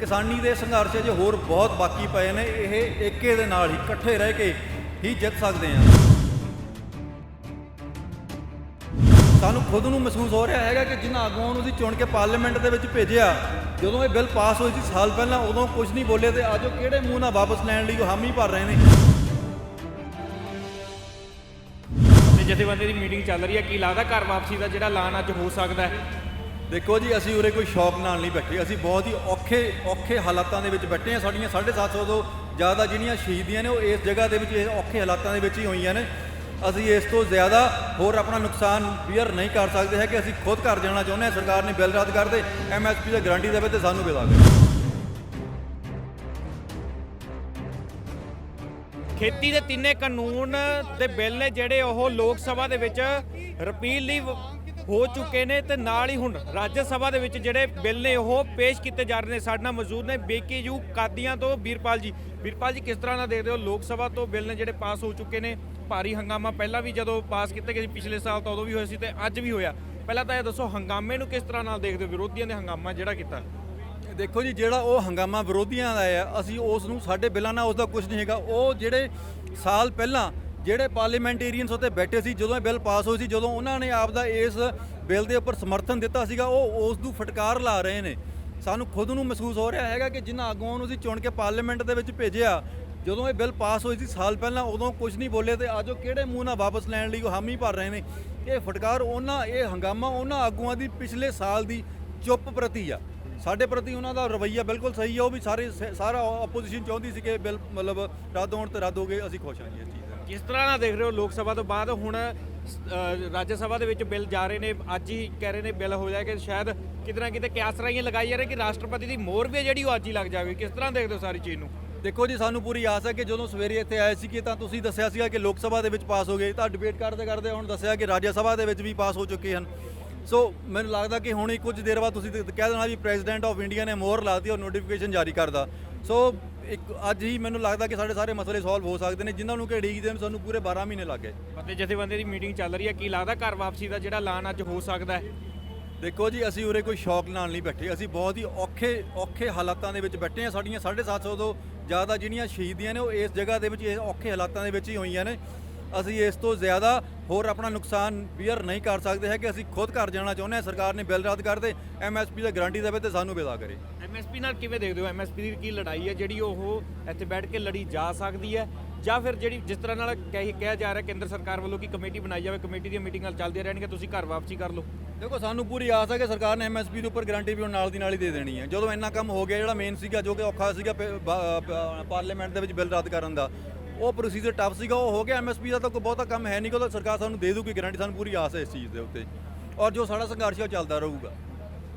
ਕਿਸਾਨੀ ਦੇ ਸੰਘਰਸ਼ ਅਜੇ ਹੋਰ ਬਹੁਤ ਬਾਕੀ ਪਏ ਨੇ, ਇਹ ਏਕੇ ਦੇ ਨਾਲ ਹੀ ਇਕੱਠੇ ਰਹਿ ਕੇ ਹੀ ਜਿੱਤ ਸਕਦੇ ਹਾਂ। ਸਾਨੂੰ ਖੁਦ ਨੂੰ ਮਹਿਸੂਸ ਹੋ ਰਿਹਾ ਹੈਗਾ ਕਿ ਜਿਨ੍ਹਾਂ ਆਗੂਆਂ ਨੂੰ ਅਸੀਂ ਚੁਣ ਕੇ ਪਾਰਲੀਮੈਂਟ ਦੇ ਵਿੱਚ ਭੇਜਿਆ, ਜਦੋਂ ਇਹ ਬਿੱਲ ਪਾਸ ਹੋਈ ਸੀ ਸਾਲ ਪਹਿਲਾਂ, ਉਦੋਂ ਕੁਝ ਨਹੀਂ ਬੋਲੇ ਤੇ ਅੱਜ ਉਹ ਕਿਹੜੇ ਮੂੰਹ ਨਾਲ ਵਾਪਸ ਲੈਣ ਲਈ ਉਹ ਹਾਮੀ ਭਰ ਰਹੇ ਨੇ? ਜਥੇਬੰਦੀ ਦੀ ਮੀਟਿੰਗ ਚੱਲ ਰਹੀ ਹੈ। ਕੀ ਲੱਗਦਾ ਘਰ ਵਾਪਸੀ ਦਾ ਜਿਹੜਾ ਐਲਾਨ ਅੱਜ ਹੋ ਸਕਦਾ ਹੈ? ਦੇਖੋ ਜੀ, ਅਸੀਂ ਉਰੇ ਕੋਈ ਸ਼ੌਕ ਨਾਲ ਨਹੀਂ ਬੈਠੇ। ਅਸੀਂ ਬਹੁਤ ਹੀ ਔਖੇ ਔਖੇ ਹਾਲਾਤਾਂ ਦੇ ਵਿੱਚ ਬੈਠੇ ਹਾਂ। ਸਾਡੀਆਂ 750 ਤੋਂ ਜ਼ਿਆਦਾ ਜਿਹੜੀਆਂ ਸ਼ਹੀਦੀਆਂ ਨੇ, ਉਹ ਇਸ ਜਗ੍ਹਾ ਦੇ ਵਿੱਚ, ਇਹ ਔਖੇ ਹਾਲਾਤਾਂ ਦੇ ਵਿੱਚ ਹੀ ਹੋਈਆਂ ਨੇ। ਅਸੀਂ ਇਸ ਤੋਂ ਜ਼ਿਆਦਾ ਹੋਰ ਆਪਣਾ ਨੁਕਸਾਨ ਬੀਅਰ ਨਹੀਂ ਕਰ ਸਕਦੇ ਹੈ ਕਿ ਅਸੀਂ ਖੁਦ ਘਰ ਜਾਣਾ ਚਾਹੁੰਦੇ ਹਾਂ। ਸਰਕਾਰ ਨੇ ਬਿੱਲ ਰੱਦ ਕਰ ਦੇ ਐਮਐਸਪੀ ਦੀ ਗਾਰੰਟੀ ਦੇਵੇ ਤੇ ਸਾਨੂੰ ਵਿਦਾ ਕਰੇ ਖੇਤੀ ਦੇ ਤਿੰਨੇ ਕਾਨੂੰਨ ਤੇ ਬਿੱਲ ਨੇ ਜਿਹੜੇ ਉਹ ਲੋਕ ਸਭਾ ਦੇ ਵਿੱਚ ਰਪੀਲ ਲਈ ਹੋ ਚੁੱਕੇ ਨੇ ਤੇ ਨਾਲ ਹੀ ਹੁਣ ਰਾਜ ਸਭਾ ਦੇ ਵਿੱਚ ਜਿਹੜੇ ਬਿੱਲ ਨੇ ਉਹ ਪੇਸ਼ ਕੀਤੇ ਜਾ ਰਹੇ ਨੇ। ਸਾਡੇ ਨਾਲ ਮੌਜੂਦ ਨੇ ਬੀਕੇਯੂ ਕਾਦੀਆਂ ਤੋਂ ਵੀਰਪਾਲ ਜੀ। ਵੀਰਪਾਲ ਜੀ, ਕਿਸ ਤਰ੍ਹਾਂ ਦਾ ਦੇਖਦੇ ਹੋ? ਲੋਕ ਸਭਾ ਤੋਂ ਬਿੱਲ ਨੇ ਜਿਹੜੇ ਪਾਸ ਹੋ ਚੁੱਕੇ ਨੇ, ਭਾਰੀ ਹੰਗਾਮਾ ਪਹਿਲਾਂ ਵੀ ਜਦੋਂ ਪਾਸ ਕੀਤੇ ਗਏ ਸੀ ਪਿਛਲੇ ਸਾਲ ਤਾਂ ਉਦੋਂ ਵੀ ਹੋਇਆ ਸੀ ਤੇ ਅੱਜ ਵੀ ਹੋਇਆ। ਪਹਿਲਾਂ ਤਾਂ ਇਹ ਦੱਸੋ, ਹੰਗਾਮੇ ਨੂੰ ਕਿਸ ਤਰ੍ਹਾਂ ਨਾਲ ਦੇਖਦੇ ਹੋ? ਵਿਰੋਧੀਆਂ ਨੇ ਹੰਗਾਮਾ ਜਿਹੜਾ ਕੀਤਾ। ਦੇਖੋ ਜੀ, ਜਿਹੜਾ ਉਹ ਹੰਗਾਮਾ ਵਿਰੋਧੀਆਂ ਦਾ ਆ ਅਸੀਂ ਉਸ ਨੂੰ, ਸਾਡੇ ਬਿੱਲਾਂ ਨਾਲ ਉਸ ਦਾ ਕੁਝ ਨਹੀਂ ਹੈਗਾ। ਉਹ ਜਿਹੜੇ ਸਾਲ ਪਹਿਲਾਂ ਜਿਹੜੇ ਪਾਰਲੀਮੈਂਟੇਰੀਅਨਸ ਉੱਤੇ ਬੈਠੇ ਸੀ, ਜਦੋਂ ਇਹ ਬਿੱਲ ਪਾਸ ਹੋਈ ਸੀ, ਜਦੋਂ ਉਹਨਾਂ ਨੇ ਆਪ ਦਾ ਇਸ ਬਿੱਲ ਦੇ ਉੱਪਰ ਸਮਰਥਨ ਦਿੱਤਾ ਸੀਗਾ, ਉਹ ਉਸ ਨੂੰ ਫਟਕਾਰ ਲਾ ਰਹੇ ਨੇ। ਸਾਨੂੰ ਖੁਦ ਨੂੰ ਮਹਿਸੂਸ ਹੋ ਰਿਹਾ ਹੈਗਾ ਕਿ ਜਿਨ੍ਹਾਂ ਆਗੂਆਂ ਨੂੰ ਅਸੀਂ ਚੁਣ ਕੇ ਪਾਰਲੀਮੈਂਟ ਦੇ ਵਿੱਚ ਭੇਜਿਆ, ਜਦੋਂ ਇਹ ਬਿੱਲ ਪਾਸ ਹੋਈ ਸੀ ਸਾਲ ਪਹਿਲਾਂ, ਉਦੋਂ ਕੁਝ ਨਹੀਂ ਬੋਲੇ ਤੇ ਅੱਜ ਉਹ ਕਿਹੜੇ ਮੂੰਹ ਨਾਲ ਵਾਪਸ ਲੈਣ ਲਈ ਉਹ ਹਾਮੀ ਭਰ ਰਹੇ ਨੇ। ਇਹ ਫਟਕਾਰ ਉਹਨਾਂ, ਇਹ ਹੰਗਾਮਾ ਉਹਨਾਂ ਆਗੂਆਂ ਦੀ ਪਿਛਲੇ ਸਾਲ ਦੀ ਚੁੱਪ ਪ੍ਰਤੀ ਆ। ਸਾਡੇ ਪ੍ਰਤੀ ਉਹਨਾਂ ਦਾ ਰਵੱਈਆ ਬਿਲਕੁਲ ਸਹੀ ਆ, ਉਹ ਵੀ ਸਾਰੇ ਸ- ਸਾਰਾ ਆਪੋਜੀਸ਼ਨ ਚਾਹੁੰਦੀ ਸੀ ਕਿ ਬਿੱਲ ਮਤਲਬ ਰੱਦ ਹੋਣ ਤੇ ਰੱਦ ਹੋ ਗਏ ਅਸੀਂ ਖੁਸ਼ ਹਾਂ ਜੀ ਕਿਸ ਤਰ੍ਹਾਂ ਨਾਲ ਦੇਖ ਰਹੇ ਹੋ ਲੋਕ ਸਭਾ ਤੋਂ ਬਾਅਦ ਹੁਣ ਅ, ਰਾਜ ਸਭਾ ਦੇ ਵਿੱਚ ਬਿੱਲ ਜਾ ਰਹੇ ਨੇ। ਅੱਜ ਹੀ ਕਹਿ ਰਹੇ ਨੇ ਬਿੱਲ ਹੋ ਜਾਏਗਾ ਸ਼ਾਇਦ ਕਿਤੇ ਨਾ ਕਿਤੇ ਕਿਆਸਰਾਈਆਂ ਲਗਾਈ ਜਾ ਰਹੀ ਕਿ ਰਾਸ਼ਟਰਪਤੀ ਦੀ ਮੋਹਰ ਵੀ ਹੈ ਜਿਹੜੀ ਉਹ ਅੱਜ ਹੀ ਲੱਗ ਜਾਵੇ ਕਿਸ ਤਰ੍ਹਾਂ ਦੇਖਦੇ ਹੋ ਸਾਰੀ ਚੀਜ਼ ਨੂੰ? ਦੇਖੋ ਜੀ ਸਾਨੂੰ ਪੂਰੀ ਆਸ ਹੈ ਕਿ ਜਦੋਂ ਸਵੇਰੇ ਇੱਥੇ ਆਏ ਸੀ ਕਿ ਤਾਂ ਤੁਸੀਂ ਦੱਸਿਆ ਸੀਗਾ ਕਿ ਲੋਕ ਸਭਾ ਦੇ ਵਿੱਚ ਪਾਸ ਹੋ ਗਏ। ਤਾਂ ਡਿਬੇਟ ਕਰਦੇ ਕਰਦੇ ਹੁਣ ਦੱਸਿਆ ਕਿ ਰਾਜ ਸਭਾ ਦੇ ਵਿੱਚ ਵੀ ਪਾਸ ਹੋ ਚੁੱਕੇ ਹਨ। ਸੋ ਮੈਨੂੰ ਲੱਗਦਾ ਕਿ ਹੁਣ ਹੀ ਕੁਝ ਦੇਰ ਬਾਅਦ ਤੁਸੀਂ ਤੇ ਕਹਿ ਦੇਣਾ ਵੀ ਪ੍ਰੈਜ਼ੀਡੈਂਟ ਆਫ ਇੰਡੀਆ ਨੇ ਮੋਹਰ ਲਾਤੀ ਔਰ ਨੋਟੀਫਿਕੇਸ਼ਨ ਜਾਰੀ ਕਰਦਾ ਸੋ ਇੱਕ ਅੱਜ ਹੀ ਮੈਨੂੰ ਲੱਗਦਾ ਕਿ ਸਾਡੇ ਸਾਰੇ ਮਸਲੇ ਸੋਲਵ ਹੋ ਸਕਦੇ ਨੇ ਜਿਨ੍ਹਾਂ ਨੂੰ ਕਿ ਉਡੀਕਦੇ ਨੇ ਸਾਨੂੰ ਪੂਰੇ 12 ਮਹੀਨੇ ਲੱਗ ਅਤੇ ਜਥੇਬੰਦੀ ਦੀ ਮੀਟਿੰਗ ਚੱਲ ਰਹੀ ਹੈ ਕੀ ਲੱਗਦਾ ਘਰ ਵਾਪਸੀ ਦਾ ਜਿਹੜਾ ਐਲਾਨ ਅੱਜ ਹੋ ਸਕਦਾ ਹੈ? ਦੇਖੋ ਜੀ ਅਸੀਂ ਉਰੇ ਕੋਈ ਸ਼ੌਕ ਨਾਲ ਨਹੀਂ ਬੈਠੇ ਅਸੀਂ ਬਹੁਤ ਹੀ ਔਖੇ ਔਖੇ ਹਾਲਾਤਾਂ ਦੇ ਵਿੱਚ ਬੈਠੇ ਹਾਂ ਸਾਡੀਆਂ 750 ਤੋਂ ਜ਼ਿਆਦਾ ਜਿਹੜੀਆਂ ਸ਼ਹੀਦੀਆਂ ਨੇ ਉਹ ਇਸ ਜਗ੍ਹਾ ਦੇ ਵਿੱਚ ਇਹ ਔਖੇ ਹਾਲਾਤਾਂ ਦੇ ਵਿੱਚ ਹੀ ਹੋਈਆਂ ਨੇ। ਅਸੀਂ ਇਸ ਤੋਂ ਜ਼ਿਆਦਾ ਹੋਰ ਆਪਣਾ ਨੁਕਸਾਨ ਬੀਅਰ ਨਹੀਂ ਕਰ ਸਕਦੇ ਹੈ ਕਿ ਅਸੀਂ ਖੁਦ ਘਰ ਜਾਣਾ ਚਾਹੁੰਦੇ ਹਾਂ। ਸਰਕਾਰ ਨੇ ਬਿੱਲ ਰੱਦ ਕਰ ਦੇ। ਐਮਐਸਪੀ ਦੀ ਗਾਰੰਟੀ ਦੇਵੇ ਤੇ ਸਾਨੂੰ ਵਿਦਾ ਕਰੇ। ਐਮਐਸਪੀ ਨਾਲ ਕਿਵੇਂ ਦੇਖਦੇ ਹੋ? ਐਮਐਸਪੀ ਦੀ ਕੀ ਲੜਾਈ ਹੈ? ਜਿਹੜੀ ਉਹ ਇੱਥੇ ਬੈਠ ਕੇ ਲੜੀ ਜਾ ਸਕਦੀ ਹੈ? ਜਾਂ ਫਿਰ ਜਿਹੜੀ ਜਿਸ ਤਰ੍ਹਾਂ ਨਾਲ ਕਹੀ ਕਿਹਾ ਜਾ ਰਿਹਾ ਕੇਂਦਰ ਸਰਕਾਰ ਵੱਲੋਂ ਕਿ ਕਮੇਟੀ ਬਣਾਈ ਜਾਵੇ ਕਮੇਟੀ ਦੀਆਂ ਮੀਟਿੰਗਾਂ ਚੱਲਦੀਆਂ ਰਹਿਣਗੀਆਂ ਤੁਸੀਂ ਘਰ ਵਾਪਸੀ ਕਰ ਲਓ। ਦੇਖੋ ਸਾਨੂੰ ਪੂਰੀ ਆਸ ਹੈ ਕਿ ਸਰਕਾਰ ਨੇ ਐਮਐਸਪੀ ਦੇ ਉੱਪਰ ਗਾਰੰਟੀ ਵੀ ਨਾਲ ਦੀ ਨਾਲ ਹੀ ਦੇ ਦੇਣੀ ਹੈ। ਜਦੋਂ ਇੰਨਾ ਕੰਮ ਹੋ ਗਿਆ ਜਿਹੜਾ ਮੇਨ ਸੀਗਾ ਜੋ ਕਿ ਔਖਾ ਸੀਗਾ ਪਾਰਲੀਮੈਂਟ ਦੇ ਵਿੱਚ ਬਿੱਲ ਰੱਦ ਕਰਨ ਦਾ ਉਹ ਪ੍ਰੋਸੀਜਰ ਟਫ ਸੀਗਾ, ਉਹ ਹੋ ਗਿਆ ਐਮਐਸਪੀ ਦਾ ਤਾਂ ਕੋਈ ਬਹੁਤਾ ਕੰਮ ਹੈ ਨਹੀਂ ਕਿ ਸਰਕਾਰ ਸਾਨੂੰ ਦੇ ਦੂਗੀ ਗਾਰੰਟੀ ਸਾਨੂੰ ਪੂਰੀ ਆਸ ਹੈ ਇਸ ਚੀਜ਼ ਦੇ ਉੱਤੇ। ਔਰ ਜੋ ਸਾਡਾ ਸੰਘਰਸ਼ ਹੈ ਉਹ ਚੱਲਦਾ ਰਹੂਗਾ।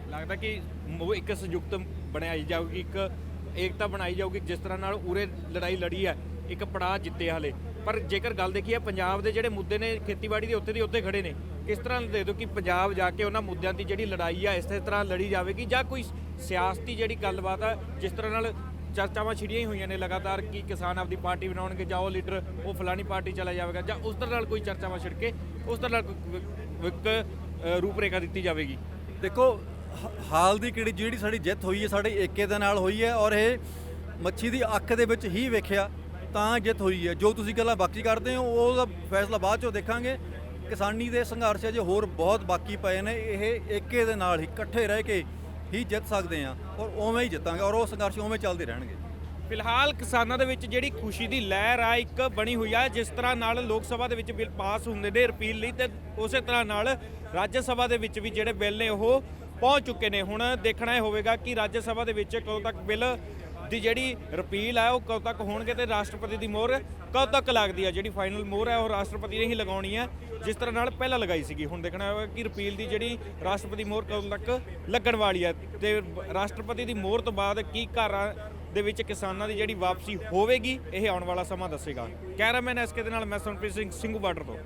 ਲੱਗਦਾ ਕਿ ਮੋ- ਇੱਕ ਸੰਯੁਕਤ ਬਣਾਈ ਜਾਊਗੀ, ਇੱਕ ਏਕਤਾ ਬਣਾਈ ਜਾਊਗੀ, ਜਿਸ ਤਰ੍ਹਾਂ ਨਾਲ ਉਰੇ ਲੜਾਈ ਲੜੀ ਹੈ, ਇੱਕ ਪੜਾਅ ਜਿੱਤੇ ਹਾਲੇ। ਪਰ ਜੇਕਰ ਗੱਲ ਦੇਖੀਏ, ਪੰਜਾਬ ਦੇ ਜਿਹੜੇ ਮੁੱਦੇ ਨੇ, ਖੇਤੀਬਾੜੀ ਦੇ ਉੱਤੇ ਦੀ ਉੱਤੇ ਖੜੇ ਨੇ, ਕਿਸ ਤਰ੍ਹਾਂ ਦੇ ਦਿਓ ਕਿ ਪੰਜਾਬ ਜਾ ਕੇ ਉਹਨਾਂ ਮੁੱਦਿਆਂ ਦੀ ਜਿਹੜੀ ਲੜਾਈ ਆ, ਇਸੇ ਤਰ੍ਹਾਂ ਲੜੀ ਜਾਵੇਗੀ ਜਾਂ ਕੋਈ ਸਿਆਸਤੀ ਜਿਹੜੀ ਗੱਲਬਾਤ ਆ, ਜਿਸ ਤਰ੍ਹਾਂ ਨਾਲ ਚਰਚਾਵਾਂ ਛਿੜੀਆਂ ਹੀ ਹੋਈਆਂ ਨੇ ਲਗਾਤਾਰ ਕਿ ਕਿਸਾਨ ਆਪਦੀ ਪਾਰਟੀ ਬਣਾਉਣਗੇ ਜਾਂ ਉਹ ਲੀਡਰ, ਉਹ ਫਲਾਨੀ ਪਾਰਟੀ ਚਲਾ ਜਾਵੇਗਾ ਜਾਂ ਉਸ ਦੇ ਨਾਲ ਕੋਈ ਚਰਚਾਵਾਂ ਛਿੜ ਕੇ ਉਸ ਦੇ ਨਾਲ ਕੋਈ- ਇੱਕ ਰੂਪਰੇਖਾ ਦਿੱਤੀ ਜਾਵੇਗੀ। ਦੇਖੋ, ਹ- ਹਾਲ ਦੀ ਕਿਹੜੀ, ਜਿਹੜੀ ਸਾਡੀ ਜਿੱਤ ਹੋਈ ਹੈ, ਸਾਡੇ ਏਕੇ ਦੇ ਨਾਲ ਹੋਈ ਹੈ ਔਰ ਇਹ ਮੱਛੀ ਦੀ ਅੱਖ ਦੇ ਵਿੱਚ ਹੀ ਵੇਖਿਆ ਤਾਂ ਜਿੱਤ ਹੋਈ ਹੈ। ਜੋ ਤੁਸੀਂ ਗੱਲਾਂ ਬਾਕੀ ਕਰਦੇ ਹੋ ਉਹਦਾ ਫੈਸਲਾ ਬਾਅਦ ਚੋਂ ਦੇਖਾਂਗੇ। ਕਿਸਾਨੀ ਦੇ ਸੰਘਰਸ਼ ਅਜੇ ਹੋਰ ਬਹੁਤ ਬਾਕੀ ਪਏ ਨੇ। ਇਹ ਏਕੇ ਦੇ ਨਾਲ ਹੀ ਇਕੱਠੇ ਰਹਿ ਕੇ ਹੀ ਜਿੱਤ ਸਕਦੇ ਹਾਂ ਔਰ ਉਵੇਂ ਹੀ ਜਿੱਤਾਂਗੇ ਔਰ ਉਹ ਸੰਘਰਸ਼ ਉਵੇਂ ਚੱਲਦੇ ਰਹਿਣਗੇ। ਫਿਲਹਾਲ ਕਿਸਾਨਾਂ ਦੇ ਵਿੱਚ ਜਿਹੜੀ ਖੁਸ਼ੀ ਦੀ ਲਹਿਰ ਆ, ਇੱਕ ਬਣੀ ਹੋਈ ਆ, ਜਿਸ ਤਰ੍ਹਾਂ ਨਾਲ ਲੋਕ ਸਭਾ ਦੇ ਵਿੱਚ ਬਿੱਲ ਪਾਸ ਹੁੰਦੇ ਨੇ ਰਿਪੀਲ ਲਈ ਤੇ ਉਸੇ ਤਰ੍ਹਾਂ ਨਾਲ ਰਾਜ ਸਭਾ ਦੇ ਵਿੱਚ ਵੀ ਜਿਹੜੇ ਬਿੱਲ ਨੇ ਉਹ ਪਹੁੰਚ ਚੁੱਕੇ ਨੇ। ਹੁਣ ਦੇਖਣਾ ਇਹ ਹੋਵੇਗਾ ਕਿ ਰਾਜ ਸਭਾ ਦੇ ਵਿੱਚ ਕਦੋਂ ਤੱਕ ਬਿੱਲ ਦੀ ਜਿਹੜੀ ਰਿਪੀਲ ਹੈ ਉਹ ਕਦੋਂ ਤੱਕ ਹੋਣਗੇ ਤੇ ਰਾਸ਼ਟਰਪਤੀ ਦੀ ਮੋਹਰ ਕਦੋਂ ਤੱਕ ਲੱਗਦੀ ਹੈ ਜਿਹੜੀ ਫਾਈਨਲ ਮੋਹਰ ਹੈ ਉਹ ਰਾਸ਼ਟਰਪਤੀ ਨੇ ਹੀ ਲਗਾਉਣੀ ਹੈ ਜਿਸ ਤਰ੍ਹਾਂ ਨਾਲ ਪਹਿਲਾਂ ਲਗਾਈ ਸੀਗੀ, ਹੁਣ ਦੇਖਣਾ ਹੋਵੇਗਾ ਕਿ ਰਿਪੀਲ ਦੀ ਜਿਹੜੀ ਰਾਸ਼ਟਰਪਤੀ ਮੋਹਰ ਕਦੋਂ ਤੱਕ ਲੱਗਣ ਵਾਲੀ ਹੈ ਤੇ ਰਾਸ਼ਟਰਪਤੀ ਦੀ ਮੋਹਰ ਤੋਂ ਬਾਅਦ ਕੀ ਘਰਾਂ ਦੇ ਵਿੱਚ ਕਿਸਾਨਾਂ ਦੀ ਜਿਹੜੀ ਵਾਪਸੀ ਹੋਵੇਗੀ, ਇਹ ਆਉਣ ਵਾਲਾ ਸਮਾਂ ਦੱਸੇਗਾ। ਕੈਮਰਾਮੈਨ ਐਸਕੇ ਦੇ ਨਾਲ ਮੈਂ ਸੰਪ੍ਰੀਤ ਸਿੰਘ, ਸਿੰਘੂ ਬਾਰਡਰ ਤੋਂ।